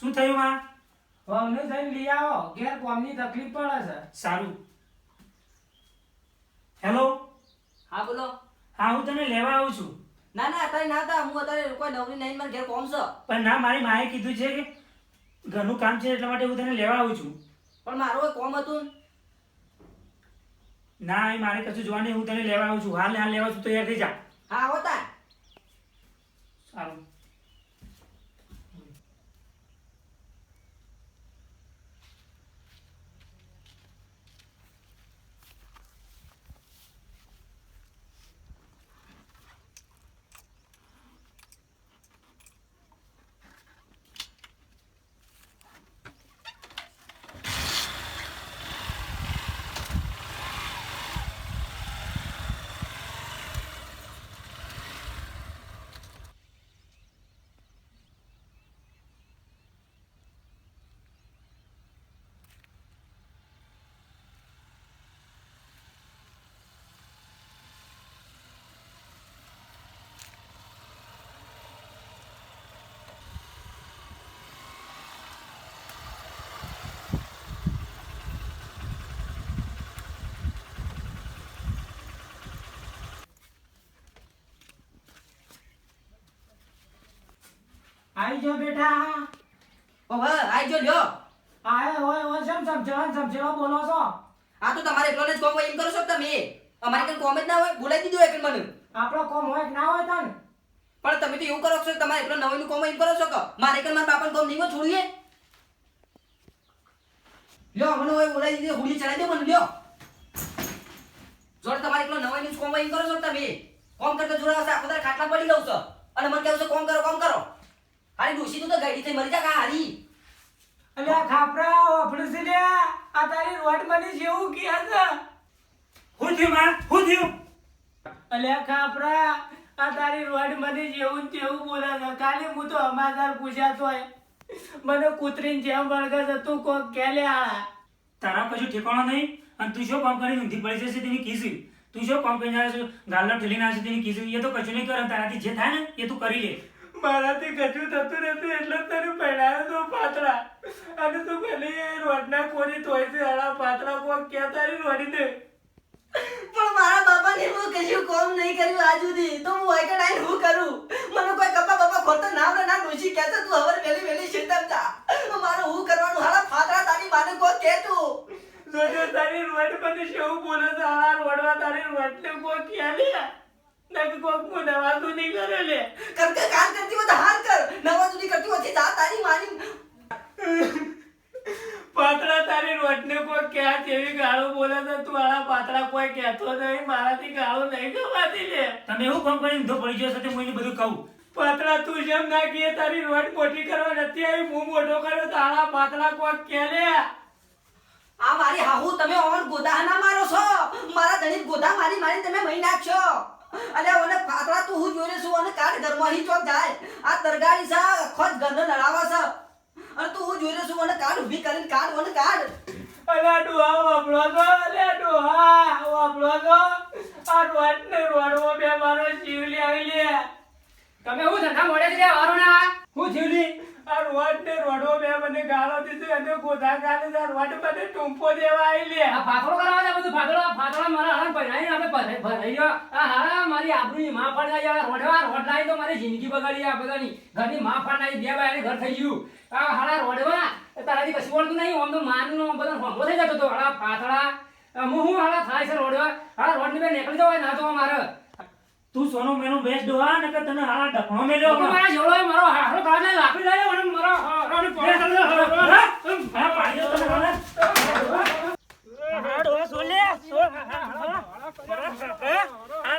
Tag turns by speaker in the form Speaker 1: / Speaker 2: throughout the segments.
Speaker 1: શું થયું માં?
Speaker 2: વહુને જઈને લઈ આવો. ઘેર કોમની તકલીફ પડે છે.
Speaker 1: સારું. હેલો
Speaker 3: હા બોલો.
Speaker 1: હા હું તને લેવા આવું છું.
Speaker 3: ના ના અત્યારે ના હતા. હું અત્યારે કોઈ નવરી નહીં મારે ઘેર કોમ છે.
Speaker 1: પણ ના મારી માએ કીધું છે કે ઘરનું કામ છે એટલા માટે હું તને લેવા આવું છું.
Speaker 3: પણ મારું કોઈ કોમ હતું. ના
Speaker 1: એ મારે કશું જોવા નહીં. હું તને લેવા આવું છું. હાલ ને હાલ લેવા છું. તૈયાર થઈ જા.
Speaker 3: હા આવો તા
Speaker 1: સારું.
Speaker 2: આવી જો બેટા.
Speaker 3: ઓ હા આઈ જો લ્યો.
Speaker 2: આય હોય હોય સમ સમજણ સમજણ બોલો છો?
Speaker 3: આ તો તમારે એકલોને જ કોમ હોય એમ કરો છો તમે. અમારે કઈ કોમ જ ના હોય બોલાઈ દીધું એક મને.
Speaker 2: આપણો કોમ હોય કે ના હોય તન?
Speaker 3: પણ તમે તો એવું કરો છો તમારે એકલો નવાઈનું કોમ એમ કરો છો કે? મારે કઈ મારા બાપાનું કોમ નહીં છોડીએ લ્યો મને ઓય બોલાઈ દીધી હુડી ચડાવી દે મને લ્યો. જોડે તમારે એકલો નવાઈનું જ કોમ એમ કરો છો તમે. કોમ કરતા જોડા હશે આખો તારે ખાટલા પડી લઉં છો. અને મને કહું છો કોમ કરો કોમ કરો હારી તું થઈ મરી જા કા હારી
Speaker 2: અલ્યા ખાપરા આપણે છે લ્યા આ તારી રોડ મને જેવું કે છે.
Speaker 1: હું થયું માં? હું થયું?
Speaker 2: અલ્યા ખાપરા આ તારી રોડ મને જેવું તેવું બોલા છે. કાલે હું તો અમાર પૂછાતો હોય. મને કૂતરીને જેમ વળગે છે તું કોક કે લે આ
Speaker 1: તારા કશું ઠેકાણો નહીં. અને તું શું કામ કરીને ઊંધી પડી જશે તેની કીધું તું શું કામ કરીને ગાલના ઠેલી ગાલનો ઠેલીને આવ્યો તેની કીધું એ તો કશું નહીં કરે તારાથી જે થાય ને એ તું કરી લે.
Speaker 2: મારાથી કશું થતું નથી એટલે તને પહેરાયો તો પાતળા. અને તું ભલે રોડના કોરી તોય છે આડા પાતળા કોક કે તારી રોડી દે
Speaker 3: પણ મારા બાપાને હું કશું કોમ નહીં કર્યું આજ સુધી. તો હું વાયકડ આવીને હું કરું? મને કોઈ કપા બપા ખોટો નામ ને ના ડોશી કહેતો તું હવે વેલી વેલી શેતમ તા તો મારે હું કરવાનું? હાલા ફાતરા તારી માને કોઈ કે તું.
Speaker 2: જોજો તારી રોડ પર શું બોલે છે આડા રોડવા તારી રોડને કોક કે લે. નક કોક મુ નવાજું નહીં કરે લે.
Speaker 3: કરકે કામ કરતી હોય તો હાર કર. નવા નહીં કરતી હોય જા તારી માની
Speaker 2: પાતળા તારી રોડને કોક કે જેવી ગાળો બોલે તો તું આડા પાતળા કોઈ કહેતો નહીં મારાથી ગાળો નહીં ગવાતી લે.
Speaker 1: તમે એવું કામ કરીને ધો પડી ગયો સાથે તે હું એને બધું કહું.
Speaker 2: પાતળા તું જેમ ના કીએ તારી રોટ મોટી કરવા નથી આવી હું મોટો કર્યો તારા પાતળા કોઈ કે લે.
Speaker 3: આ મારી હાહુ તમે ઓન ગોદા ના મારો છો. મારા ધણી ગોદા મારી મારી તમે મહી નાખશો. અલે ઓને પાતળા તું હું જોઈને છું અને કાઢ ઘરમાં હી ચોક જાય? આ તરગાડી છે ખોજ ગંધ નડાવા સા અને તું હું જોઈને છું અને કાઢ ઊભી કરીને કાઢ ઓને કાઢ
Speaker 2: અલા ડોહા વાપરો તો અલે ડોહા વાપરો તો આ રોડ ને રોડવો બે મારો જીવલી આવી લે.
Speaker 4: તમે હું ધંધા મોડે જ વારો ના
Speaker 2: હું જીવલી આ રોડ ને રોડવો બે મને ગાળો દીધી અને ગોધા ગાલે છે આ રોડ મને ટૂંપો દેવા આવી લે.
Speaker 4: આ ભાખરો કરાવવા દે બધું ફાદળા ફાતળો મારા હાથ ભરાઈને આપણે ભરાઈ ભરાઈ ગયો. આ હારા મારી આબરૂની માં ફાડ જાય રોડવા રોડ તો મારી જિંદગી બગાડી આ બધાની. ઘરની માં ફાડ બે બાયને ઘર થઈ ગયું. આ હારા રોડવા તારાથી કશું વળતું નહીં. આમ તો માનનો બધો હોંગો થઈ જતો હતો. હારા ફાતળા આ હું હું હારા થાય છે રોડવા હારા રોડની બે નીકળી જવાય ના તો મારે
Speaker 1: તું સોનો મેનો બેસ ડોહા ને કે તને હારા ડખણો મેલ્યો
Speaker 4: મારા જોડો મારો હારો કાઢે લાકડી લાવે અને મારો હારોને પોણે
Speaker 1: તને હારા. હારા ડોહા સોલ લે. સોલ, હા, હા, હા. હા,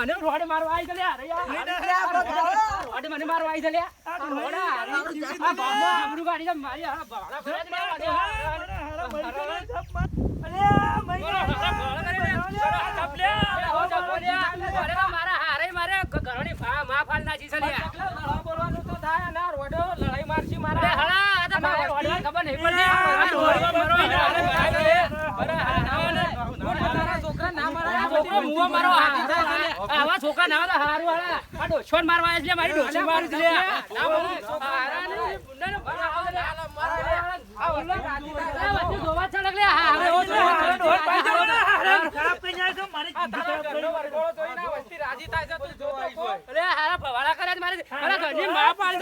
Speaker 4: મને મારા
Speaker 1: તું તો મારો મારા
Speaker 4: મારા
Speaker 1: મારા
Speaker 4: મારા મારશે. મારી રોડ મારવા આવી યાર. રોડ મને મારવા આવી લે. આ રોડ બાબો આબરૂ કાઢી છે, મારી હારા ભાડા ફરે જ.
Speaker 1: મારા હારા
Speaker 4: તો મારા મારે હળા, આ તો મારે ખબર નહીં પડતી. મારો હારે હારે ભાઈ છે. અરે હા, ના. છોકરો મુવો મારો હાથી આવા છોકરા ના હતા હારું હાલા. આ ડોશીઓને મારવા એટલે મારી ડોશી મારી દીધી. આ આ
Speaker 1: મારી
Speaker 4: ઘરની માં પાડી